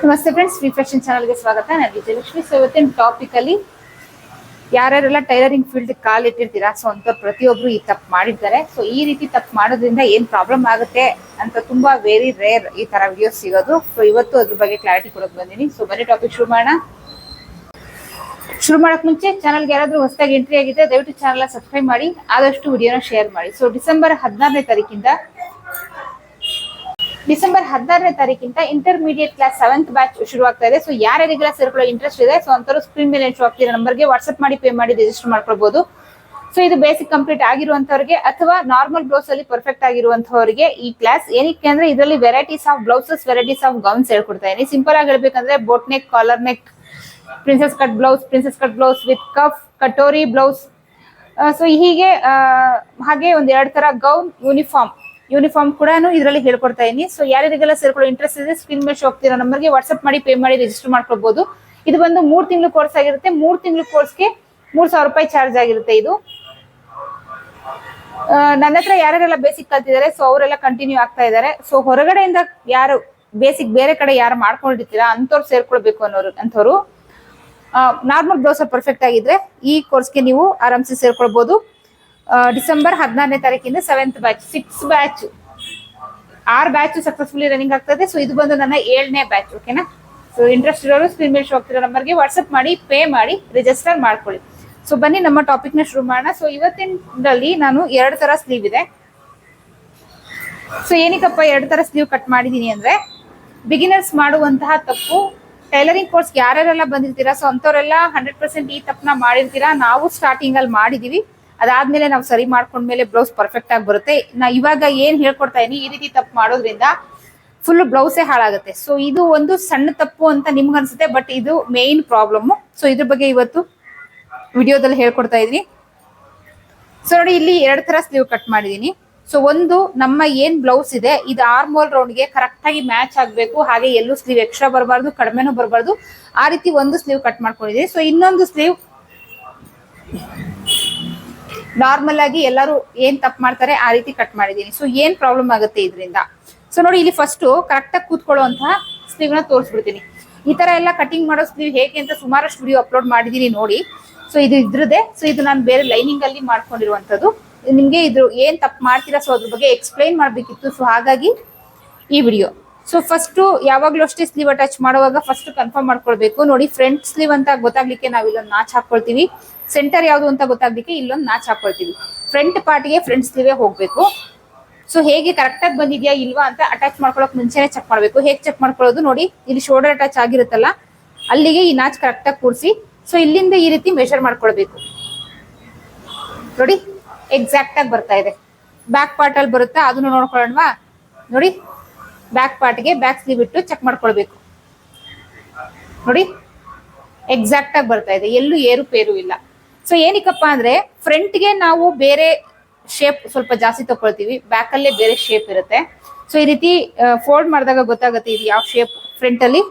ನಮಸ್ತೆ friends free fashion ಚಾನಲ್ಗೆ ಸ್ವಾಗತ. ನಾನು ವಿಜಯಲಕ್ಷ್ಮಿ ಸೊ ಇವತ್ತಿನ ಟಾಪಿಕ್ ಅಲ್ಲಿ ಯಾರ್ಯಾರೆಲ್ಲ ಟೈಲರಿಂಗ್ ಫೀಲ್ಡ್ ಕಾಲ್ ಇಟ್ಟಿರ್ತೀರಾ? ಸೊ ಅಂತ ಪ್ರತಿಯೊಬ್ರು ಈ ತಪ್ಪು ಮಾಡಿರ್ತಾರೆ. ಸೊ ಈ ರೀತಿ ತಪ್ಪು ಮಾಡೋದ್ರಿಂದ ಏನ್ ಪ್ರಾಬ್ಲಮ್ ಆಗುತ್ತೆ ಅಂತ ತುಂಬಾ ವೆರಿ ರೇರ್ ಈ ತರ ವಿಡಿಯೋಸ್ ಸಿಗೋದು. ಸೊ ಇವತ್ತು ಅದ್ರ ಬಗ್ಗೆ ಕ್ಲಾರಿಟಿ ಕೊಡಕ್ ಬಂದಿನಿ. ಸೊ ಬನ್ನಿ ಟಾಪಿಕ್ ಶುರು ಮಾಡೋಣ. ಶುರು ಮಾಡಕ್ ಮುಂಚೆ ಚಾನಲ್ಗೆ ಯಾರಾದ್ರೂ ಹೊಸದಾಗಿ ಎಂಟ್ರಿ ಆಗಿದ್ರೆ ದಯವಿಟ್ಟು ಚಾನಲ್ ಸಬ್ಸ್ಕ್ರೈಬ್ ಮಾಡಿ, ಆದಷ್ಟು ವಿಡಿಯೋನ ಶೇರ್ ಮಾಡಿ. ಸೊ ಡಿಸೆಂಬರ್ ಹದಿನಾರನೇ ತಾರೀಕಿಂದ ಡಿಸೆಂಬರ್ ಹದಿನಾರನೇ ತಾರೀಕಿಂದ ಇಂಟರ್ಮೀಡಿಯೇಟ್ ಕ್ಲಾಸ್ ಸೆವೆಂತ್ ಬ್ಯಾಚ್ ಶುರು ಆಗ್ತಾ ಇದೆ ಸೊ ಯಾರ್ಯಾರಿಗೆಲ್ಲ ಸೇರ್ಕೊಳ್ಳೋ ಇಂಟ್ರೆಸ್ಟ್ ಇದೆ? ಸೊ ಅಂತವರು ಸ್ಕ್ರೀನ್ ಮೇಲೆ ಶೋ ಆಗ್ತಿರೋ ನಂಬರ್ಗೆ ವಾಟ್ಸ್ಆಪ್ ಮಾಡಿ ಪೇ ಮಾಡಿ ರಿಜಿಸ್ಟರ್ ಮಾಡ್ಕೊಳ್ಬಹುದು ಸೊ ಇದು ಬೇಸಿಕ್ ಕಂಪ್ಲೀಟ್ ಆಗಿರುವಂತವರಿಗೆ ಅಥವಾ ನಾರ್ಮಲ್ ಬ್ಲೌಸ್ ಅಲ್ಲಿ ಪರ್ಫೆಕ್ಟ್ ಆಗಿರುವಂತವರಿಗೆ ಈ ಕ್ಲಾಸ್ ಏನಕ್ಕೆ ಅಂದ್ರೆ ಇದರಲ್ಲಿ varieties of blouses varieties of gowns ಹೇಳ್ಕೊಡ್ತಾ ಇದೀನಿ. ಸಿಂಪಲ್ ಆಗಿ ಹೇಳ್ಬೇಕಂದ್ರೆ boat neck collar neck princess cut blouse princess cut blouse with cuff katori blouse so ಹೀಗೆ ಹಾಗೆ ಒಂದ್ ಎರಡು ತರ ಗೌನ್ ಯೂನಿಫಾರ್ಮ್ ಯೂನಿಫಾರ್ಮ್ ಕೂಡ ಇದರಲ್ಲಿ ಹೇಳ್ಕೊಡ್ತಾ ಇದೀನಿ. ಸೊ ಯಾರಿಗೆಲ್ಲ ಸೇರ್ಕೊಳ್ಳೋ ಇಂಟ್ರೆಸ್ಟ್ ಇದೆ ಸ್ಕ್ರೀನ್ ಮೇಲೆ ಹೋಗ್ತೀರಾ ನಂಬರ್ಗೆ ವಾಟ್ಸ್ಆಪ್ ಮಾಡಿ ಪೇ ಮಾಡಿ ರಿಜಿಸ್ಟರ್ ಮಾಡ್ಕೊಳ್ಬಹುದು ಇದು ಬಂದು ಮೂರು ತಿಂಗಳು ಕೋರ್ಸ್ ಆಗಿರುತ್ತೆ. ಮೂರ್ ತಿಂಗಳು ಕೋರ್ಸ್ಗೆ ಮೂರ್ ಸಾವಿರ ರೂಪಾಯಿ ಚಾರ್ಜ್ ಆಗಿರುತ್ತೆ ಇದು. ನನ್ನ ಹತ್ರ ಯಾರ್ಯಾರೆಲ್ಲ ಬೇಸಿಕ್ ಕಲ್ತಿದ್ದಾರೆ ಸೊ ಅವರೆಲ್ಲ ಕಂಟಿನ್ಯೂ ಆಗ್ತಾ ಇದ್ದಾರೆ. ಸೊ ಹೊರಗಡೆಯಿಂದ ಯಾರು ಬೇಸಿಕ್ ಬೇರೆ ಕಡೆ ಯಾರು ಮಾಡ್ಕೊಂಡಿರ್ತೀರಾ ಅಂಥವ್ರು ಸೇರ್ಕೊಳ್ಬೇಕು ಅನ್ನೋರು, ಅಂಥವ್ರು. ನಾರ್ಮಲ್ ಬ್ಲೌಸ್ ಪರ್ಫೆಕ್ಟ್ ಆಗಿದ್ರೆ ಈ ಕೋರ್ಸ್ಗೆ ನೀವು ಆರಾಮ್ಸೆ ಸೇರ್ಕೊಳ್ಬಹುದು ಡಿಸೆಂಬರ್ ಹದಿನಾರನೇ ತಾರೀಕಿಂದ ಸೆವೆಂತ್ ಬ್ಯಾಚ್ ಸಿಕ್ಸ್ ಬ್ಯಾಚ್ ಆರ್ ಬ್ಯಾಚ್ ಸಕ್ಸಸ್ಫುಲಿ ರನ್ನಿಂಗ್ ಆಗ್ತದೆ. ಸೊ ಇದು ಬಂದು ನನ್ನ ಏಳನೇ ಬ್ಯಾಚ್ ಓಕೆನಾ ಸೊ ಇಂಟ್ರೆಸ್ಟ್ ಇರೋರು ಸ್ಕ್ರೀನ್ ಮೇಲೆ ಶೋ ಆಗ್ತಿರೋ ನಂಬರ್ಗೆ ವಾಟ್ಸಪ್ ಮಾಡಿ ಪೇ ಮಾಡಿ ರಿಜಿಸ್ಟರ್ ಮಾಡ್ಕೊಳ್ಳಿ. ಸೊ ಬನ್ನಿ, ನಮ್ಮ ಟಾಪಿಕ್ನ ಶುರು ಮಾಡೋಣ. ಸೊ ಇವತ್ತಿನಲ್ಲಿ ನಾನು ಎರಡು ತರ ಸ್ಲೀವ್ ಇದೆ. ಸೊ ಏನಕ್ಕಪ್ಪ ಎರಡು ತರ ಸ್ಲೀವ್ ಕಟ್ ಮಾಡಿದೀನಿ ಅಂದ್ರೆ ಬಿಗಿನರ್ಸ್ ಮಾಡುವಂತಹ ತಪ್ಪು ಟೈಲರಿಂಗ್ ಕೋರ್ಸ್ ಯಾರ್ಯಾರೆಲ್ಲ ಬಂದಿರ್ತೀರಾ? ಸೊ ಅಂತವರೆಲ್ಲ ಹಂಡ್ರೆಡ್ ಪರ್ಸೆಂಟ್ ಈ ತಪ್ಪನ್ನ ಮಾಡಿರ್ತೀರಾ? ನಾವು ಸ್ಟಾರ್ಟಿಂಗ್ ಅಲ್ಲಿ ಮಾಡಿದೀವಿ. ಅದಾದ್ಮೇಲೆ ನಾವು ಸರಿ ಮಾಡ್ಕೊಂಡ್ಮೇಲೆ ಬ್ಲೌಸ್ ಪರ್ಫೆಕ್ಟ್ ಆಗಿ ಬರುತ್ತೆ. ನಾ ಇವಾಗ ಏನ್ ಹೇಳ್ಕೊಡ್ತಾ ಇದೀನಿ, ಈ ರೀತಿ ತಪ್ಪು ಮಾಡೋದ್ರಿಂದ ಫುಲ್ ಬ್ಲೌಸೇ ಹಾಳಾಗುತ್ತೆ. ಸೊ ಇದು ಒಂದು ಸಣ್ಣ ತಪ್ಪು ಅಂತ ನಿಮ್ಗೆ ಅನ್ಸುತ್ತೆ ಬಟ್ ಇದು ಮೇನ್ ಪ್ರಾಬ್ಲಮ್ ಸೊ ಇದ್ರ ಬಗ್ಗೆ ಇವತ್ತು ವಿಡಿಯೋದಲ್ಲಿ ಹೇಳ್ಕೊಡ್ತಾ ಇದೀನಿ. ಸೊ ನೋಡಿ, ಇಲ್ಲಿ ಎರಡ್ ತರ ಸ್ಲೀವ್ ಕಟ್ ಮಾಡಿದೀನಿ. ಸೊ ಒಂದು ನಮ್ಮ ಏನ್ ಬ್ಲೌಸ್ ಇದೆ, ಇದು ಆರ್ಮೋಲ್ ರೌಂಡ್ಗೆ ಕರೆಕ್ಟ್ ಆಗಿ ಮ್ಯಾಚ್ ಆಗ್ಬೇಕು, ಹಾಗೆ ಎಲ್ಲೂ ಸ್ಲೀವ್ ಎಕ್ಸ್ಟ್ರಾ ಬರಬಾರ್ದು, ಕಡಿಮೆನೂ ಬರಬಾರ್ದು, ಆ ರೀತಿ ಒಂದು ಸ್ಲೀವ್ ಕಟ್ ಮಾಡ್ಕೊಂಡಿದೀನಿ. ಸೊ ಇನ್ನೊಂದು ಸ್ಲೀವ್ ನಾರ್ಮಲ್ ಆಗಿ ಎಲ್ಲರೂ ಏನ್ ತಪ್ಪು ಮಾಡ್ತಾರೆ ಆ ರೀತಿ ಕಟ್ ಮಾಡಿದೀನಿ ಸೊ ಏನ್ ಪ್ರಾಬ್ಲಮ್ ಆಗುತ್ತೆ ಇದರಿಂದ? ಸೊ ನೋಡಿ ಇಲ್ಲಿ ಫಸ್ಟ್ ಕರೆಕ್ಟ್ ಆಗಿ ಕೂತ್ಕೊಳ್ಳುವಂತ ಸ್ಲೀವ್ನ ತೋರಿಸ್ಬಿಡ್ತೀನಿ. ಈ ತರ ಎಲ್ಲ ಕಟಿಂಗ್ ಮಾಡೋ ಸ್ಲೀವ್ ಹೇಗೆ ಅಂತ ಸುಮಾರಷ್ಟು ವಿಡಿಯೋ ಅಪ್ಲೋಡ್ ಮಾಡಿದೀನಿ ನೋಡಿ. ಸೊ ಇದು ಇದ್ರದ್ದೇ. ಸೊ ಇದು ನಾನು ಬೇರೆ ಲೈನಿಂಗ್ ಅಲ್ಲಿ ಮಾಡ್ಕೊಂಡಿರುವಂತದ್ದು ನಿಮ್ಗೆ ಇದು ಏನ್ ತಪ್ಪು ಮಾಡ್ತೀರಾ? ಸೊ ಅದ್ರ ಬಗ್ಗೆ ಎಕ್ಸ್ಪ್ಲೈನ್ ಮಾಡ್ಬೇಕಿತ್ತು. ಸೊ ಹಾಗಾಗಿ ಈ ವಿಡಿಯೋ ಸೊ ಫಸ್ಟ್ ಯಾವಾಗ್ಲೂ ಅಷ್ಟೇ ಸ್ಲೀವ್ ಅಟ್ಯಾಚ್ ಮಾಡುವಾಗ ಫಸ್ಟ್ ಕನ್ಫರ್ಮ್ ಮಾಡ್ಕೊಳ್ಬೇಕು. ನೋಡಿ ಫ್ರಂಟ್ ಸ್ಲೀವ್ ಅಂತ ಗೊತ್ತಾಗ್ಲಿಕ್ಕೆ ನಾವು ಇಲ್ಲೊಂದು ನಾಚ್ ಹಾಕೊಳ್ತೀವಿ. ಸೆಂಟರ್ ಯಾವುದು ಅಂತ ಗೊತ್ತಾಗ್ಲಿಕ್ಕೆ ಇಲ್ಲೊಂದು ನಾಚ್ ಹಾಕೊಳ್ತೀವಿ. ಫ್ರಂಟ್ ಪಾರ್ಟಿಗೆ ಫ್ರಂಟ್ ಸ್ಲೀವೇ ಹೋಗ್ಬೇಕು. ಸೊ ಹೇಗೆ ಕರೆಕ್ಟ್ ಆಗಿ ಬಂದಿದ್ಯಾ ಇಲ್ವಾ ಅಂತ ಅಟ್ಯಾಚ್ ಮಾಡ್ಕೊಳಕ್ ಮುಂಚೆನೆ ಚೆಕ್ ಮಾಡ್ಬೇಕು. ಹೇಗ್ ಚೆಕ್ ಮಾಡ್ಕೊಳ್ಳೋದು ನೋಡಿ, ಇಲ್ಲಿ ಶೋಲ್ಡರ್ ಅಟ್ಯಾಚ್ ಆಗಿರುತ್ತಲ್ಲ, ಅಲ್ಲಿಗೆ ಈ ನಾಚ್ ಕರೆಕ್ಟ್ ಆಗಿ ಕೂರಿಸಿ ಸೊ ಇಲ್ಲಿಂದ ಈ ರೀತಿ ಮೆಷರ್ ಮಾಡ್ಕೊಳ್ಬೇಕು. ನೋಡಿ ಎಕ್ಸಾಕ್ಟ್ ಆಗಿ ಬರ್ತಾ ಇದೆ. ಬ್ಯಾಕ್ ಪಾರ್ಟ್ ಅಲ್ಲಿ ಬರುತ್ತಾ? ಅದನ್ನು ನೋಡ್ಕೊಳ್ಳೋಣವಾ? ನೋಡಿ ಬ್ಯಾಕ್ ಪಾರ್ಟ್ಗೆ ಬ್ಯಾಕ್ ಸ್ಲೀವ್ ಇಟ್ಟು ಚೆಕ್ ಮಾಡ್ಕೊಳ್ಬೇಕು. ನೋಡಿ ಎಕ್ಸಾಕ್ಟ್ ಆಗಿ ಬರ್ತಾ ಇದೆ. ಎಲ್ಲೂ ಏರು ಪೇರು ಇಲ್ಲ. ಸೊ ಏನಕ್ಕಪ್ಪ ಅಂದ್ರೆ ಫ್ರಂಟ್ಗೆ ನಾವು ಬೇರೆ ಶೇಪ್ ಸ್ವಲ್ಪ ಜಾಸ್ತಿ ತಗೊಳ್ತೀವಿ ಬ್ಯಾಕ್ ಅಲ್ಲೇ ಬೇರೆ ಶೇಪ್ ಇರುತ್ತೆ. ಸೊ ಈ ರೀತಿ ಫೋಲ್ಡ್ ಮಾಡಿದಾಗ ಗೊತ್ತಾಗುತ್ತೆ ಇದು ಯಾವ ಶೇಪ್ ಫ್ರಂಟ್ ಅಲ್ಲಿ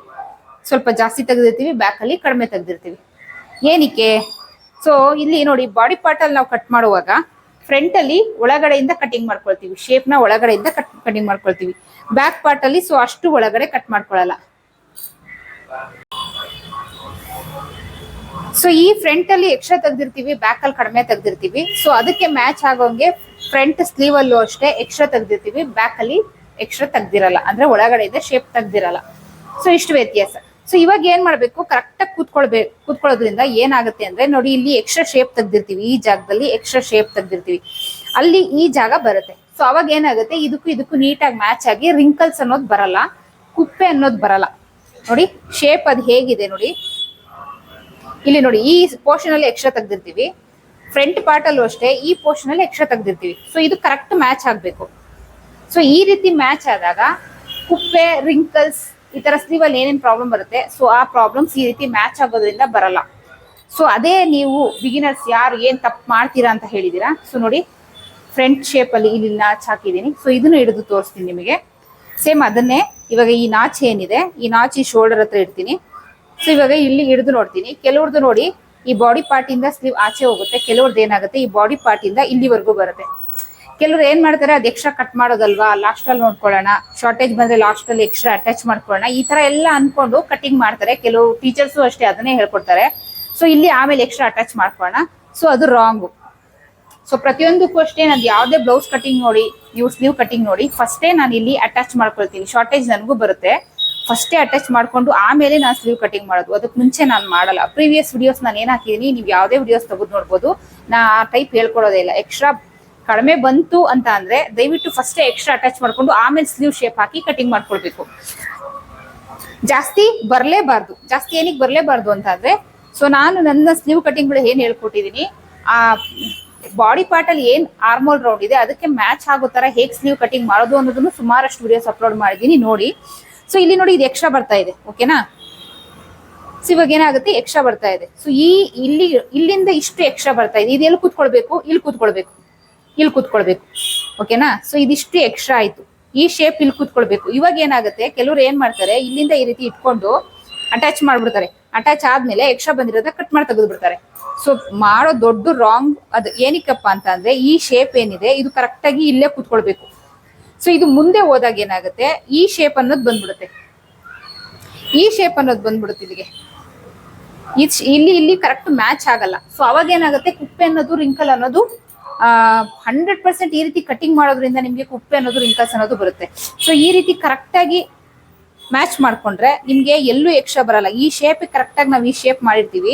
ಸ್ವಲ್ಪ ಜಾಸ್ತಿ ತೆಗೆದಿರ್ತೀವಿ ಬ್ಯಾಕ್ ಅಲ್ಲಿ ಕಡಿಮೆ ತೆಗೆದಿರ್ತೀವಿ. ಏನಕ್ಕೆ? ಸೊ ಇಲ್ಲಿ ನೋಡಿ ಬಾಡಿ ಪಾರ್ಟ್ ಅಲ್ಲಿ ನಾವು ಕಟ್ ಮಾಡುವಾಗ ಫ್ರಂಟ್ ಅಲ್ಲಿ ಒಳಗಡೆಯಿಂದ ಕಟಿಂಗ್ ಮಾಡ್ಕೊಳ್ತೀವಿ. ಶೇಪ್ನ ಒಳಗಡೆಯಿಂದ ಕಟ್ ಕಟಿಂಗ್ ಮಾಡ್ಕೊಳ್ತೀವಿ. ಬ್ಯಾಕ್ ಪಾರ್ಟ್ ಅಲ್ಲಿ ಸೊ ಅಷ್ಟು ಒಳಗಡೆ ಕಟ್ ಮಾಡ್ಕೊಳ್ಳಲ್ಲ ಸೊ ಈ ಫ್ರಂಟ್ ಅಲ್ಲಿ ಎಕ್ಸ್ಟ್ರಾ ತೆಗ್ದಿರ್ತೀವಿ ಬ್ಯಾಕ್ ಅಲ್ಲಿ ಕಡಿಮೆ ತೆಗ್ದಿರ್ತೀವಿ. ಸೊ ಅದಕ್ಕೆ ಮ್ಯಾಚ್ ಆಗೋಂಗೆ ಫ್ರಂಟ್ ಸ್ಲೀವ್ ಅಲ್ಲೂ ಅಷ್ಟೇ ಎಕ್ಸ್ಟ್ರಾ ತೆಗ್ದಿರ್ತೀವಿ ಬ್ಯಾಕ್ ಅಲ್ಲಿ ಎಕ್ಸ್ಟ್ರಾ ತೆಗ್ದಿರಲ್ಲ. ಅಂದ್ರೆ ಒಳಗಡೆಯಿಂದ ಶೇಪ್ ತೆಗ್ದಿರಲ್ಲ. ಸೊ ಇಷ್ಟು ವ್ಯತ್ಯಾಸ. ಸೊ ಇವಾಗ ಏನ್ ಮಾಡ್ಬೇಕು? ಕರೆಕ್ಟ್ ಆಗಿ ಕೂತ್ಕೊಳ್ಬೇಕು ಕೂತ್ಕೊಳ್ಳೋದ್ರಿಂದ ಏನಾಗುತ್ತೆ ಅಂದ್ರೆ, ನೋಡಿ, ಇಲ್ಲಿ ಎಕ್ಸ್ಟ್ರಾ ಶೇಪ್ ತೆಗ್ದಿರ್ತೀವಿ. ಈ ಜಾಗದಲ್ಲಿ ಎಕ್ಸ್ಟ್ರಾ ಶೇಪ್ ತೆಗ್ದಿರ್ತೀವಿ. ಅಲ್ಲಿ ಈ ಜಾಗ ಬರುತ್ತೆ. ಸೊ ಅವಾಗ ಏನಾಗುತ್ತೆ? ಇದಕ್ಕೂ ಇದಕ್ಕೂ ನೀಟಾಗಿ ಮ್ಯಾಚ್ ಆಗಿ ರಿಂಕಲ್ಸ್ ಅನ್ನೋದು ಬರಲ್ಲ. ಕುಪ್ಪೆ ಅನ್ನೋದು ಬರಲ್ಲ. ನೋಡಿ ಶೇಪ್ ಅದು ಹೇಗಿದೆ ನೋಡಿ. ಇಲ್ಲಿ ನೋಡಿ, ಈ ಪೋರ್ಷನ್ ಅಲ್ಲಿ ಎಕ್ಸ್ಟ್ರಾ ತೆಗ್ದಿರ್ತೀವಿ. ಫ್ರಂಟ್ ಪಾರ್ಟ್ ಅಲ್ಲೂ ಅಷ್ಟೇ, ಈ ಪೋರ್ಷನ್ ಅಲ್ಲಿ ಎಕ್ಸ್ಟ್ರಾ ತೆಗ್ದಿರ್ತೀವಿ. ಸೊ ಇದು ಕರೆಕ್ಟ್ ಮ್ಯಾಚ್ ಆಗ್ಬೇಕು. ಸೊ ಈ ರೀತಿ ಮ್ಯಾಚ್ ಆದಾಗ ಕುಪ್ಪೆ ರಿಂಕಲ್ಸ್ ಈ ತರ ಸ್ಲೀವ್ ಅಲ್ಲಿ ಏನೇನು ಪ್ರಾಬ್ಲಮ್ ಬರುತ್ತೆ? ಸೊ ಆ ಪ್ರಾಬ್ಲಮ್ಸ್ ಈ ರೀತಿ ಮ್ಯಾಚ್ ಆಗೋದ್ರಿಂದ ಬರಲ್ಲ. ಸೊ ಅದೇ ನೀವು ಬಿಗಿನರ್ಸ್ ಯಾರು ಏನ್ ತಪ್ಪು ಮಾಡ್ತೀರಾ ಅಂತ ಹೇಳಿದೀರಾ? ಸೊ ನೋಡಿ ಫ್ರಂಟ್ ಶೇಪ್ ಅಲ್ಲಿ ಇಲ್ಲಿ ನಾಚ್ ಹಾಕಿದೀನಿ ಸೊ ಇದನ್ನು ಹಿಡಿದು ತೋರಿಸ್ತೀನಿ ನಿಮಗೆ. ಸೇಮ್ ಅದನ್ನೇ, ಇವಾಗ ಈ ನಾಚ್ ಏನಿದೆ, ಈ ನಾಚ್ ಈ ಶೋಲ್ಡರ್ ಹತ್ರ ಇಡ್ತೀನಿ. ಸೊ ಇವಾಗ ಇಲ್ಲಿ ಹಿಡಿದು ನೋಡ್ತೀನಿ. ಕೆಲವ್ರದ್ದು ನೋಡಿ, ಈ ಬಾಡಿ ಪಾರ್ಟ್ ಇಂದ ಸ್ಲೀವ್ ಆಚೆ ಹೋಗುತ್ತೆ ಕೆಲವ್ರದ್ದು ಏನಾಗುತ್ತೆ, ಈ ಬಾಡಿ ಪಾರ್ಟ್ ಇಂದ ಇಲ್ಲಿವರೆಗೂ ಬರುತ್ತೆ. ಕೆಲವ್ರು ಏನ್ ಮಾಡ್ತಾರೆ, ಅದು ಎಕ್ಸ್ಟ್ರಾ ಕಟ್ ಮಾಡೋದಲ್ವಾ? ಲಾಸ್ಟ್ ಅಲ್ಲಿ ನೋಡ್ಕೊಳ್ಳೋಣ. ಶಾರ್ಟೇಜ್ ಬಂದ್ರೆ ಲಾಸ್ಟ್ ಅಲ್ಲಿ ಎಕ್ಸ್ಟ್ರಾ ಅಟ್ಯಾಚ್ ಮಾಡ್ಕೊಳ್ಳೋಣ. ಈ ತರ ಎಲ್ಲ ಅನ್ಕೊಂಡು ಕಟಿಂಗ್ ಮಾಡ್ತಾರೆ. ಕೆಲವು ಟೀಚರ್ಸ್ ಅಷ್ಟೇ ಅದನ್ನೇ ಹೇಳ್ಕೊಡ್ತಾರೆ. ಸೊ ಇಲ್ಲಿ ಆಮೇಲೆ ಎಕ್ಸ್ಟ್ರಾ ಅಟ್ಯಾಚ್ ಮಾಡ್ಕೊಳ್ಳೋಣ. ಸೊ ಅದು ರಾಂಗು ಸೊ ಪ್ರತಿಯೊಂದಕ್ಕೂ ಅಷ್ಟೇ ನಾನು ಯಾವುದೇ ಬ್ಲೌಸ್ ಕಟಿಂಗ್ ನೋಡಿ ನೀವು ಸ್ಲೀವ್ ಕಟಿಂಗ್ ನೋಡಿ ಫಸ್ಟೇ ನಾನು ಇಲ್ಲಿ ಅಟ್ಯಾಚ್ ಮಾಡ್ಕೊಳ್ತೀನಿ. ಶಾರ್ಟೇಜ್ ನನಗೂ ಬರುತ್ತೆ. ಫಸ್ಟೇ ಅಟ್ಯಾಚ್ ಮಾಡ್ಕೊಂಡು ಆಮೇಲೆ ನಾನು ಸ್ಲೀವ್ ಕಟಿಂಗ್ ಮಾಡೋದು. ಅದಕ್ಕೆ ಮುಂಚೆ ನಾನು ಮಾಡಲ್ಲ. ಪ್ರೀವಿಯಸ್ ವಿಡಿಯೋಸ್ ನಾನು ಏನ್ ಹಾಕಿದೀನಿ, ನೀವು ಯಾವುದೇ ವಿಡಿಯೋಸ್ ತೆಗೆದು ನೋಡ್ಬೋದು. ನಾ ಆ ಟೈಪ್ ಹೇಳ್ಕೊಡೋದೇ ಇಲ್ಲ. ಎಕ್ಸ್ಟ್ರಾ ಕಡಿಮೆ ಬಂತು ಅಂತ ಅಂದ್ರೆ ದಯವಿಟ್ಟು ಫಸ್ಟೇ ಎಕ್ಸ್ಟ್ರಾ ಅಟ್ಯಾಚ್ ಮಾಡ್ಕೊಂಡು ಆಮೇಲೆ ಸ್ಲೀವ್ ಶೇಪ್ ಹಾಕಿ ಕಟಿಂಗ್ ಮಾಡ್ಕೊಳ್ಬೇಕು. ಜಾಸ್ತಿ ಬರಲೇಬಾರ್ದು. ಜಾಸ್ತಿ ಏನಿಗೆ ಬರ್ಲೇಬಾರ್ದು ಅಂತ ಅಂದ್ರೆ ಸೊ ನಾನು ನನ್ನ ಸ್ಲೀವ್ ಕಟಿಂಗ್ಗಳು ಏನ್ ಹೇಳ್ಕೊಟ್ಟಿದೀನಿ, ಆ ಬಾಡಿ ಪಾರ್ಟಲ್ಲಿ ಏನು ಆರ್ಮೋಲ್ ರೌಂಡ್ ಇದೆ, ಅದಕ್ಕೆ ಮ್ಯಾಚ್ ಆಗೋ ತರ ಹೇಗ್ ಸ್ಲೀವ್ ಕಟಿಂಗ್ ಮಾಡೋದು ಅನ್ನೋದನ್ನು ಸುಮಾರಷ್ಟು ವಿಡಿಯೋಸ್ ಅಪ್ಲೋಡ್ ಮಾಡಿದೀನಿ, ನೋಡಿ. ಸೊ ಇಲ್ಲಿ ನೋಡಿ ಇದು ಎಕ್ಸ್ಟ್ರಾ ಬರ್ತಾ ಇದೆ ಓಕೆನಾ ಸೊ ಇವಾಗ ಏನಾಗುತ್ತೆ? ಎಕ್ಸ್ಟ್ರಾ ಬರ್ತಾ ಇದೆ. ಸೊ ಈ ಇಲ್ಲಿ, ಇಲ್ಲಿಂದ ಇಷ್ಟು ಎಕ್ಸ್ಟ್ರಾ ಬರ್ತಾ ಇದೆ. ಇದೆಲ್ಲ ಕೂತ್ಕೊಳ್ಬೇಕು? ಇಲ್ಲಿ ಕೂತ್ಕೊಳ್ಬೇಕು. ಇಲ್ಲಿ ಕೂತ್ಕೊಳ್ಬೇಕು. ಓಕೆನಾ ಸೊ ಇದಿಷ್ಟು ಎಕ್ಸ್ಟ್ರಾ ಆಯ್ತು. ಈ ಶೇಪ್ ಇಲ್ಲಿ ಕೂತ್ಕೊಳ್ಬೇಕು. ಇವಾಗ ಏನಾಗುತ್ತೆ? ಕೆಲವ್ರು ಏನ್ ಮಾಡ್ತಾರೆ? ಇಲ್ಲಿಂದ ಈ ರೀತಿ ಇಟ್ಕೊಂಡು ಅಟ್ಯಾಚ್ ಮಾಡ್ಬಿಡ್ತಾರೆ. ಅಟ್ಯಾಚ್ ಆದ್ಮೇಲೆ ಎಕ್ಸ್ಟ್ರಾ ಬಂದಿರೋದ ಕಟ್ ಮಾಡಿ ತೆಗೆದು ಬಿಡ್ತಾರೆ ಸೊ ಮಾಡೋ ದೊಡ್ಡ ರಾಂಗ್ ಅದು ಏನಕ್ಕಪ್ಪ ಅಂತ ಅಂದ್ರೆ, ಈ ಶೇಪ್ ಏನಿದೆ, ಇದು ಕರೆಕ್ಟ್ ಆಗಿ ಇಲ್ಲೇ ಕೂತ್ಕೊಳ್ಬೇಕು. ಸೊ ಇದು ಮುಂದೆ ಹೋದಾಗ ಏನಾಗುತ್ತೆ? ಈ ಶೇಪ್ ಅನ್ನೋದು ಬಂದ್ಬಿಡುತ್ತೆ. ಈ ಶೇಪ್ ಅನ್ನೋದು ಬಂದ್ಬಿಡುತ್ತೆ ಇಲ್ಲಿಗೆ. ಇಲ್ಲಿ ಇಲ್ಲಿ ಕರೆಕ್ಟ್ ಮ್ಯಾಚ್ ಆಗಲ್ಲ. ಸೊ ಅವಾಗ ಏನಾಗುತ್ತೆ? ಕುಪ್ಪೆ ಅನ್ನೋದು ರಿಂಕಲ್ ಅನ್ನೋದು ಹಂಡ್ರೆಡ್ ಪರ್ಸೆಂಟ್ ಈ ರೀತಿ ಕಟಿಂಗ್ ಮಾಡೋದ್ರಿಂದ ನಿಮ್ಗೆ ಕುಪ್ಪೆ ಅನ್ನೋದು ರಿಂಕಲ್ಸ್ ಅನ್ನೋದು ಬರುತ್ತೆ. ಸೊ ಈ ರೀತಿ ಕರೆಕ್ಟ್ ಆಗಿ ಮ್ಯಾಚ್ ಮಾಡ್ಕೊಂಡ್ರೆ ನಿಮ್ಗೆ ಎಲ್ಲೂ ಎಕ್ಸ್ಟ್ರಾ ಬರಲ್ಲ. ಈ ಶೇಪ್ ಕರೆಕ್ಟ್ ಆಗಿ ನಾವು ಈ ಶೇಪ್ ಮಾಡಿರ್ತೀವಿ.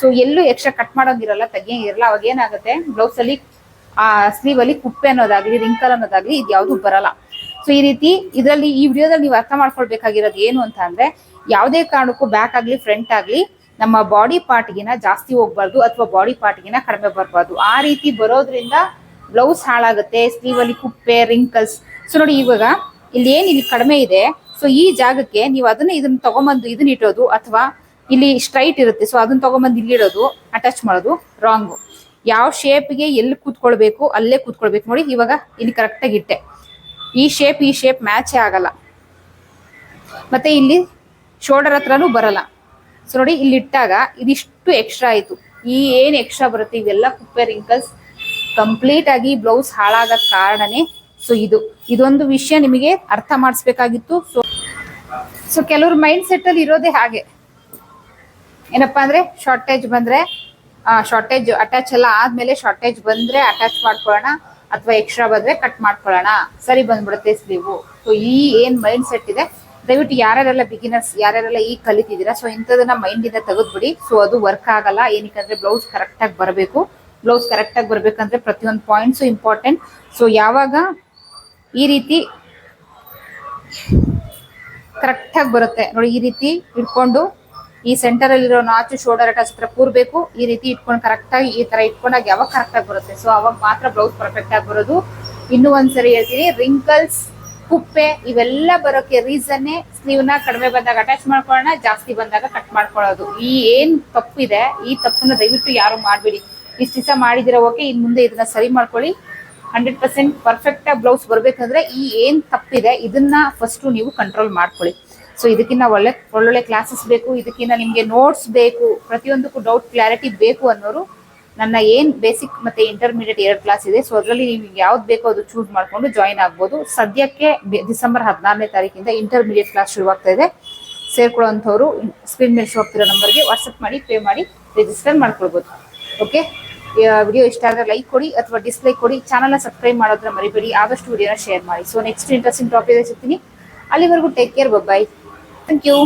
ಸೊ ಎಲ್ಲೂ ಎಕ್ಸ್ಟ್ರಾ ಕಟ್ ಮಾಡೋಂಗಿರಲ್ಲ, ತೆಗಿಯಂಗಿರಲ್ಲ. ಅವಾಗ ಏನಾಗುತ್ತೆ? ಬ್ಲೌಸ್ ಅಲ್ಲಿ, ಆ ಸ್ಲೀವ್ ಅಲ್ಲಿ ಕುಪ್ಪೆ ಅನ್ನೋದಾಗ್ಲಿ ರಿಂಕಲ್ ಅನ್ನೋದಾಗ್ಲಿ ಇದು ಯಾವ್ದು ಬರಲ್ಲ. ಸೊ ಈ ರೀತಿ ಇದರಲ್ಲಿ, ಈ ವಿಡಿಯೋದಲ್ಲಿ ನೀವು ಅರ್ಥ ಮಾಡ್ಕೊಳ್ಬೇಕಾಗಿರೋದು ಏನು ಅಂತ ಅಂದ್ರೆ, ಯಾವುದೇ ಕಾರಣಕ್ಕೂ ಬ್ಯಾಕ್ ಆಗ್ಲಿ ಫ್ರಂಟ್ ಆಗ್ಲಿ ನಮ್ಮ ಬಾಡಿ ಪಾರ್ಟ್ಗಿನ ಜಾಸ್ತಿ ಹೋಗ್ಬಾರ್ದು ಅಥವಾ ಬಾಡಿ ಪಾರ್ಟ್ಗಿನ ಕಡಿಮೆ ಬರಬಾರ್ದು. ಆ ರೀತಿ ಬರೋದ್ರಿಂದ ಬ್ಲೌಸ್ ಹಾಳಾಗುತ್ತೆ ಸ್ಲೀವಲ್ಲಿ ಕುಪ್ಪೆ ರಿಂಕಲ್ಸ್ ಸೊ ನೋಡಿ ಇವಾಗ ಇಲ್ಲಿ ಏನ್ ಇಲ್ಲಿ ಕಡಿಮೆ ಇದೆ. ಸೊ ಈ ಜಾಗಕ್ಕೆ ನೀವು ಅದನ್ನ ಇದನ್ನ ತಗೊಂಬಂದು ಇದನ್ನ ಇಟ್ಟೋದು ಅಥವಾ ಇಲ್ಲಿ ಸ್ಟ್ರೈಟ್ ಇರುತ್ತೆ. ಸೊ ಅದನ್ನ ತಗೊಂಬಂದು ಇಲ್ಲಿ ಇಡೋದು ಅಟ್ಯಾಚ್ ಮಾಡೋದು ರಾಂಗು ಯಾವ ಶೇಪ್ಗೆ ಎಲ್ಲಿ ಕೂತ್ಕೊಳ್ಬೇಕು, ಅಲ್ಲೇ ಕೂತ್ಕೊಳ್ಬೇಕು. ನೋಡಿ ಇವಾಗ ಇಲ್ಲಿ ಕರೆಕ್ಟಾಗಿ ಇಟ್ಟೆ. ಈ ಶೇಪ್ ಈ ಶೇಪ್ ಮ್ಯಾಚೇ ಆಗಲ್ಲ. ಮತ್ತೆ ಇಲ್ಲಿ ಶೋಲ್ಡರ್ ಹತ್ರನೂ ಬರಲ್ಲ. ಸೊ ನೋಡಿ, ಇಲ್ಲಿ ಇಟ್ಟಾಗ ಇದಿಷ್ಟು ಎಕ್ಸ್ಟ್ರಾ ಆಯ್ತು. ಈ ಏನ್ ಎಕ್ಸ್ಟ್ರಾ ಬರುತ್ತೆ? ಇವೆಲ್ಲ ಕುಪ್ಪೆ ರಿಂಕಲ್ಸ್ ಕಂಪ್ಲೀಟ್ ಆಗಿ ಬ್ಲೌಸ್ ಹಾಳಾಗಕ್ಕೆ ಕಾರಣನೇ ಸೊ ಇದು. ಇದೊಂದು ವಿಷಯ ನಿಮಗೆ ಅರ್ಥ ಮಾಡಿಸ್ಬೇಕಾಗಿತ್ತು. ಸೊ ಸೊ ಕೆಲವ್ರ ಮೈಂಡ್ ಸೆಟ್ ಅಲ್ಲಿ ಇರೋದೇ ಹಾಗೆ. ಏನಪ್ಪಾ ಅಂದ್ರೆ ಶಾರ್ಟೇಜ್ ಬಂದ್ರೆ ಶಾರ್ಟೇಜ್ ಅಟ್ಯಾಚ್ ಎಲ್ಲ ಆದ್ಮೇಲೆ ಶಾರ್ಟೇಜ್ ಬಂದ್ರೆ ಅಟ್ಯಾಚ್ ಮಾಡ್ಕೊಳ್ಳೋಣ, ಅಥವಾ ಎಕ್ಸ್ಟ್ರಾ ಬಂದ್ರೆ ಕಟ್ ಮಾಡ್ಕೊಳ್ಳೋಣ. ಸರಿ ಬಂದ್ಬಿಡುತ್ತೆ, ಸ್ಲೀವು. ಸೊ ಈ ಏನ್ ಮೈಂಡ್ ಸೆಟ್ ಇದೆ ದಯವಿಟ್ಟು ಯಾರ್ಯಾರೆಲ್ಲ ಬಿಗಿನರ್ಸ್ ಯಾರ್ಯಾರೆಲ್ಲ ಈಗ ಕಲಿತಿದ್ದೀರಾ ಸೊ ಇಂಥದನ್ನ ಮೈಂಡ್ ಇಂದ ತೆಗೆದ್ಬಿಡಿ. ಸೊ ಅದು ವರ್ಕ್ ಆಗಲ್ಲ. ಏನಕ್ಕಂದ್ರೆ ಬ್ಲೌಸ್ ಕರೆಕ್ಟ್ ಆಗಿ ಬರಬೇಕು. ಬ್ಲೌಸ್ ಕರೆಕ್ಟ್ ಆಗಿ ಬರ್ಬೇಕಂದ್ರೆ ಪ್ರತಿಯೊಂದು ಪಾಯಿಂಟ್ಸ್ ಇಂಪಾರ್ಟೆಂಟ್ ಸೊ ಯಾವಾಗ ಈ ರೀತಿ ಕರೆಕ್ಟ್ ಆಗಿ ಬರುತ್ತೆ. ನೋಡಿ, ಈ ರೀತಿ ಇಟ್ಕೊಂಡು ಈ ಸೆಂಟರ್ ಅಲ್ಲಿರೋ ನಾಚು ಶೋಲ್ಡರ್ ಅಟ್ಯಾಚ್ ಹತ್ರ ಕೂರ್ಬೇಕು. ಈ ರೀತಿ ಇಟ್ಕೊಂಡು ಕರೆಕ್ಟ್ ಆಗಿ ಈ ತರ ಇಟ್ಕೊಂಡಾಗ ಯಾವಾಗ ಕರೆಕ್ಟ್ ಆಗಿ ಬರುತ್ತೆ. ಸೊ ಅವಾಗ ಮಾತ್ರ ಬ್ಲೌಸ್ ಪರ್ಫೆಕ್ಟ್ ಆಗಿ ಬರೋದು. ಇನ್ನೂ ಒಂದ್ಸರಿ ಹೇಳ್ತೀನಿ ರಿಂಕಲ್ಸ್ ಕುಪ್ಪೆ ಇವೆಲ್ಲ ಬರೋಕೆ ರೀಸನ್ನೇ ಸ್ಲೀವ್ನ ಕಡಿಮೆ ಬಂದಾಗ ಅಟ್ಯಾಚ್ ಮಾಡ್ಕೊಳ್ಳೋಣ, ಜಾಸ್ತಿ ಬಂದಾಗ ಕಟ್ ಮಾಡ್ಕೊಳ್ಳೋದು. ಈ ಏನ್ ತಪ್ಪಿದೆ, ಈ ತಪ್ಪನ್ನ ದಯವಿಟ್ಟು ಯಾರು ಮಾಡ್ಬೇಡಿ. ಇಷ್ಟು ದಿವಸ ಮಾಡಿದಿರ ಓಕೆ ಇನ್ ಮುಂದೆ ಇದನ್ನ ಸರಿ ಮಾಡ್ಕೊಳ್ಳಿ. ಹಂಡ್ರೆಡ್ ಪರ್ಸೆಂಟ್ ಪರ್ಫೆಕ್ಟ್ ಆಗಿ ಬ್ಲೌಸ್ ಬರ್ಬೇಕಂದ್ರೆ ಈ ಏನ್ ತಪ್ಪಿದೆ, ಇದನ್ನ ಫಸ್ಟ್ ನೀವು ಕಂಟ್ರೋಲ್ ಮಾಡ್ಕೊಳ್ಳಿ. ಸೊ ಇದಕ್ಕಿಂತ ಒಳ್ಳೆ, ಒಳ್ಳೊಳ್ಳೆ ಕ್ಲಾಸಸ್ ಬೇಕು ಇದಕ್ಕಿಂತ ನಿಮ್ಗೆ ನೋಟ್ಸ್ ಬೇಕು, ಪ್ರತಿಯೊಂದಕ್ಕೂ ಡೌಟ್ ಕ್ಲಾರಿಟಿ ಬೇಕು ಅನ್ನೋರು ನನ್ನ ಏನ್ ಬೇಸಿಕ್ ಮತ್ತೆ ಇಂಟರ್ಮೀಡಿಯೇಟ್ ಎರಡು ಕ್ಲಾಸ್ ಇದೆ. ಸೊ ಅದರಲ್ಲಿ ನಿಮ್ಗೆ ಯಾವ್ದು ಬೇಕೋ ಅದು ಚೂಸ್ ಮಾಡ್ಕೊಂಡು ಜಾಯಿನ್ ಆಗ್ಬೋದು. ಸದ್ಯಕ್ಕೆ ಡಿಸೆಂಬರ್ ಹದಿನಾರನೇ ತಾರೀಕಿಂದ ಇಂಟರ್ಮೀಡಿಯೇಟ್ ಕ್ಲಾಸ್ ಶುರುವಾಗ್ತಾ ಇದೆ. ಸೇರ್ಕೊಳ್ಳೋಂಥವ್ರು ಸ್ಕ್ರೀನ್ ಮೇಲೆ ಹೋಗ್ತಿರೋ ನಂಬರ್ಗೆ ವಾಟ್ಸಪ್ ಮಾಡಿ ಪೇ ಮಾಡಿ ರಿಜಿಸ್ಟರ್ ಮಾಡ್ಕೊಳ್ಬೋದು. ಓಕೆ ವಿಡಿಯೋ ಇಷ್ಟ ಆದರೆ ಲೈಕ್ ಕೊಡಿ ಅಥವಾ ಡಿಸ್ಲೈಕ್ ಕೊಡಿ. ಚಾನಲ್ನ ಸಬ್ಸ್ಕ್ರೈಬ್ ಮಾಡೋದ್ರ ಮರಿಬೇಡಿ. ಆದಷ್ಟು ವಿಡಿಯೋನ ಶೇರ್ ಮಾಡಿ. ಸೊ ನೆಕ್ಸ್ಟ್ ಇಂಟ್ರೆಸ್ಟಿಂಗ್ ಟಾಪಿಕ್ ಸಿಗ್ತೀನಿ. ಅಲ್ಲಿವರೆಗೂ take care bye thank you